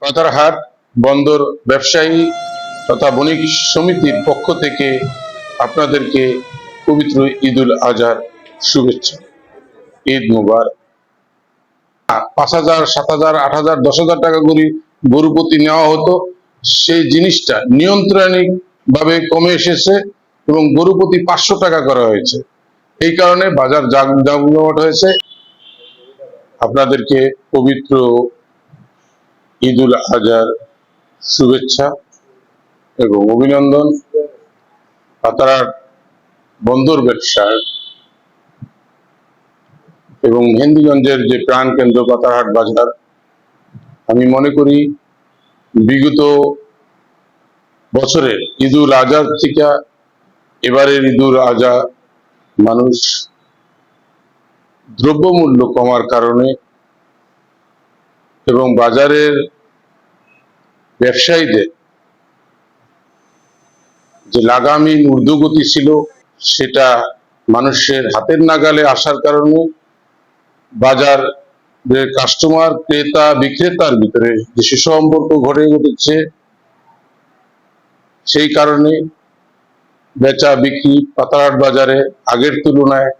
পাতারহাট বন্দর ব্যবসায়ী তথা বণিক সমিতির পক্ষ থেকে আপনাদেরকে পবিত্র ঈদুল আজহার শুভেচ্ছা। ঈদ মুবারক। পাঁচ হাজার, সাত হাজার, আট হাজার, দশ হাজার টাকা করে গরু প্রতি নেওয়া হতো। সেই জিনিসটা নিয়ন্ত্রণিক ভাবে কমে এসেছে এবং গরু প্রতি পাঁচশো টাকা করা হয়েছে। এই কারণে বাজার জাগ- জমজমাট হয়েছে। আপনাদেরকে পবিত্র ঈদুল আজহার শুভেচ্ছা এবং অভিনন্দন। পাতারার বন্দর ব্যবসার এবং মেহেন্দিগঞ্জের যে প্রাণ কেন্দ্র পাতারহাট বাজার, আমি মনে করি বিগত বছরের ঈদুল আজহার থেকে এবারের ঈদুল আজহা মানুষ দ্রব্যমূল্য কমার কারণে এবং বাজারের ব্যবসায়ীদের যে লাগামহীন ঊর্ধ্বগতি ছিল, সেটা মানুষের হাতের নাগালে আসার কারণে বাজার কাস্টমার ক্রেতা, বিক্রেতার ভিতরে যে সুসম্পর্ক ঘটে উঠেছে সেই কারণে বেচা, বিক্রি পাতারহাট বাজারে আগের তুলনায়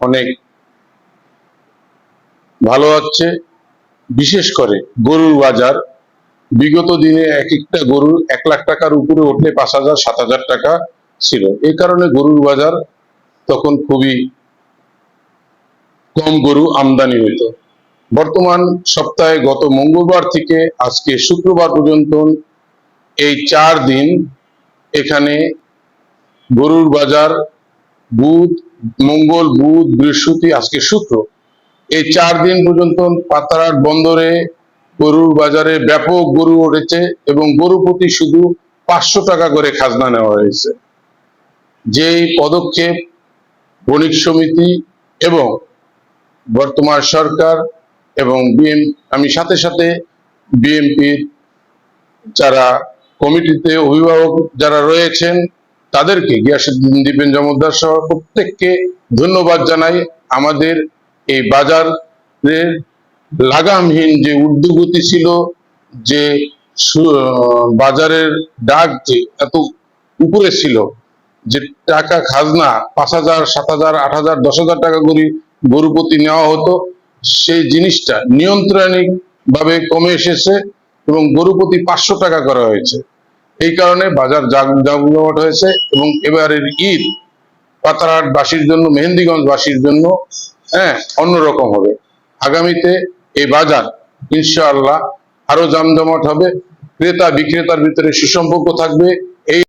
অনেক ভালো হচ্ছে। বিশেষ করে গরুর বাজার বিগত দিনে এক একটা গরু এক লাখ টাকার উপরে উঠলে পাঁচ হাজার, সাত হাজার টাকা ছিল। এই কারণে গরুর বাজার তখন খুবই কম গরু আমদানি হইত। বর্তমান সপ্তাহে গত মঙ্গলবার থেকে আজকে শুক্রবার পর্যন্ত এই চার দিন এখানে গরুর বাজার বুধ, মঙ্গল, বুধ, বৃহস্পতি, আজকে শুক্র, এই চার দিন পর্যন্ত পাতারহাট বন্দরে গরুর বাজারে ব্যাপক গরু উঠেছে এবং গরু প্রতি শুধু পাঁচশো টাকা করে খাজনা নেওয়া হয়েছে। যেই পদক্ষেপ বণিক সমিতি এবং বর্তমান সরকার এবং বিএম, আমি সাথে সাথে বিএনপির যারা কমিটিতে অভিভাবক যারা রয়েছেন, তাদেরকে গিয়াসুদ্দিন দীপেন জমদ্দার সহ প্রত্যেককে ধন্যবাদ জানাই। আমাদের এই বাজারের লাগামহীন যে ঊর্ধ্বগতি ছিল, যে বাজারের ডাক যে এত উপরে ছিল, যে টাকা খাজনা পাঁচ হাজার, সাত হাজার, আট হাজার, দশ হাজার টাকা করে গরু প্রতি নেওয়া হতো, সেই জিনিসটা নিয়ন্ত্রণিক ভাবে কমে এসেছে এবং গরু প্রতি পাঁচশো টাকা করা হয়েছে। এই কারণে বাজার জাগ- জমজমাট হয়েছে এবং এবারের ঈদ পাতারহাট বাসীর জন্য মেহেন্দিগঞ্জ বাসীর জন্য হ্যাঁ অন্যরকম হবে। আগামীতে এই বাজার ইনশাআল্লাহ আরও জমজমাট হবে। ক্রেতা বিক্রেতার ভিতরে সুসম্পর্ক থাকবে।